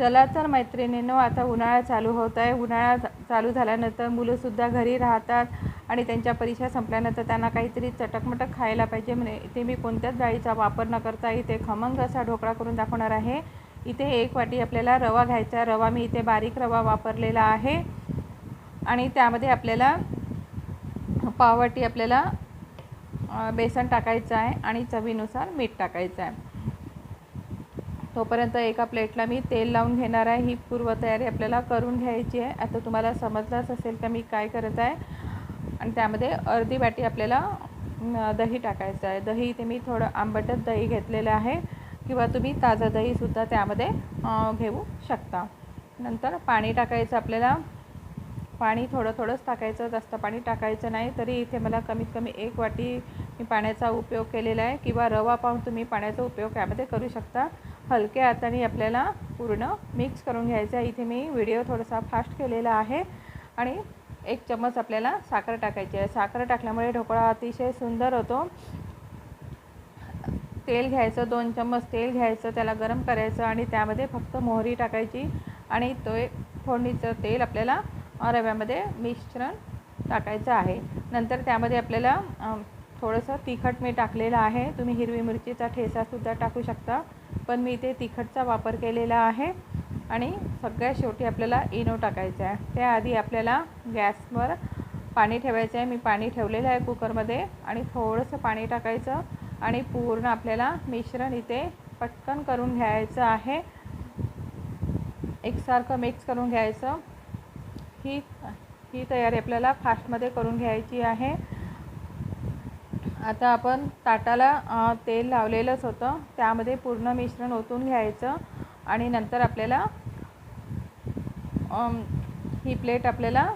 चला तर मैत्रिणींनो आता उन्हाळा चालू होत आहे. उन्हाळा चालू झाल्यानंतर मुलंसुद्धा घरी राहतात आणि त्यांच्या परीक्षा संपल्यानंतर त्यांना काहीतरी चटकमटक खायला पाहिजे. म्हणे इथे मी कोणत्याच डाळीचा वापर न करता इथे खमंग असा ढोकळा करून दाखवणार आहे. इथे एक वाटी आपल्याला रवा घ्यायचा आहे. रवा मी इथे बारीक रवा वापरलेला आहे. आणि त्यामध्ये आपल्याला पाववाटी आपल्याला बेसन टाकायचं आहे आणि चवीनुसार मीठ टाकायचं आहे. तोपर्यंत एका प्लेटला मी तेल लावून घेणार आहे. ही पूर्वतयारी आपल्याला करून घ्यायची आहे. आता तुम्हाला समजलंच असेल का मी काय करत आहे. आणि त्यामध्ये अर्धी वाटी आपल्याला दही टाकायचं आहे. दही इथे मी थोडं आंबटच दही घेतलेलं आहे. किंवा तुम्ही ताजं दहीसुद्धा त्यामध्ये घेऊ शकता. नंतर पाणी टाकायचं आपल्याला. पाणी थोडं थोडंच टाकायचं. जास्त पाणी टाकायचं नाही. तरी इथे मला कमीत कमी एक वाटी मी पाण्याचा उपयोग केलेला आहे. किंवा रवा पाहून तुम्ही पाण्याचा उपयोग यामध्ये करू शकता. हलक्या हाताने आपल्याला पूर्ण मिक्स करून घ्यायचं आहे. इथे मी व्हिडिओ थोडासा फास्ट केलेला आहे आणि एक चम्मच आपल्याला साखर टाकायची आहे. साखर टाकल्यामुळे ढोकळा अतिशय सुंदर होतो. तेल घ्यायचं दोन चम्मच तेल घ्यायचं त्याला गरम करायचं आणि त्यामध्ये फक्त मोहरी टाकायची आणि तो फोडणीचं तेल आपल्याला रव्यामध्ये मिश्रण टाकायचं आहे. नंतर त्यामध्ये आपल्याला थोडंसं तिखट मी टाकलेलं आहे. तुम्ही हिरवी मिरचीचा ठेसासुद्धा टाकू शकता. पण मी इथे तिखटचा वापर केलेला आहे आणि सगळ्यात शेवटी आपल्याला इनो टाकायचा आहे. त्याआधी आपल्याला गॅसवर पाणी ठेवायचं आहे. मी पाणी ठेवलेलं आहे कुकरमध्ये आणि थोडंसं पाणी टाकायचं आणि पूर्ण आपल्याला मिश्रण इथे पटकन करून घ्यायचं आहे. एकसारखं मिक्स करून घ्यायचं. ही ही तयारी आपल्याला फास्टमध्ये करून घ्यायची आहे. आता आपण ताटाला तेल लावलेलंच होतं. त्यामध्ये पूर्ण मिश्रण ओतून घ्यायचं आणि नंतर आपल्याला ही प्लेट आपल्याला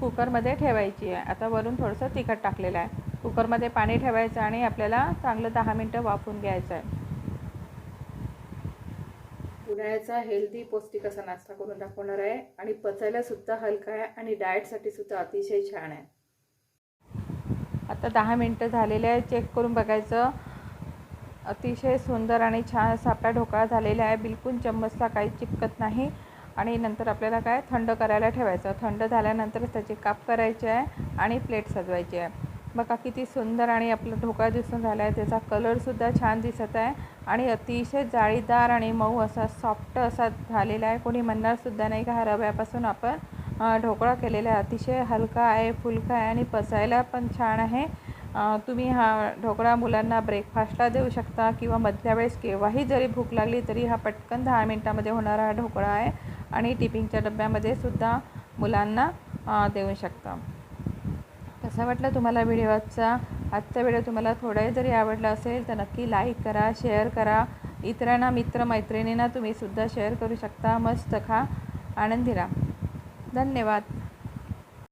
कुकरमध्ये ठेवायची आहे. आता वरून थोडंसं तिखट टाकलेलं आहे. कुकरमध्ये पाणी ठेवायचं आणि आपल्याला चांगलं दहा मिनटं वाफून घ्यायचं आहे. उन्हाळ्याचा हेल्दी पौष्टिक असा नाश्ता करून दाखवणार आहे. आणि पचायला सुद्धा हलका आहे आणि डाएटसाठी सुद्धा अतिशय छान आहे. आता दहा मिनटं झालेले आहे चेक करून बघायचं. अतिशय सुंदर आणि छान असा आपला ढोकळा झालेला आहे. बिलकुल चम्मचला काही चिपकत नाही. आणि नंतर आपल्याला काय? थंड करायला ठेवायचं. थंड झाल्यानंतरच त्याचे काप करायचे आहे आणि प्लेट सजवायची आहे. बघा किती सुंदर आणि आपला ढोकळा दिसून झाला आहे त्याचा कलरसुद्धा छान दिसत आहे. आणि अतिशय जाळीदार आणि मऊ असा सॉफ्ट असा झालेला आहे. कोणी म्हणणारसुद्धा नाही का हा रव्यापासून आपण ढोकळा केलेला आहे. अतिशय हलका आहे फुलका आहे आणि पचायला पण छान आहे. तुम्ही हा ढोकळा मुलांना ब्रेकफास्टला देऊ शकता किंवा मधल्या वेळेस केव्हाही जरी भूक लागली तरी हा पटकन दहा मिनटामध्ये होणारा हा ढोकळा आहे आणि टिफिनच्या डब्यामध्ये सुद्धा मुलांना देऊ शकता. कसा वाटला तुम्हाला व्हिडिओ आजचा आजचा व्हिडिओ तुम्हाला थोडाही जरी आवडला असेल तर नक्की लाईक करा शेअर करा. इतरांना मित्रमैत्रिणींना तुम्हीसुद्धा शेअर करू शकता. मस्त खा. आनंदी राहा. धन्यवाद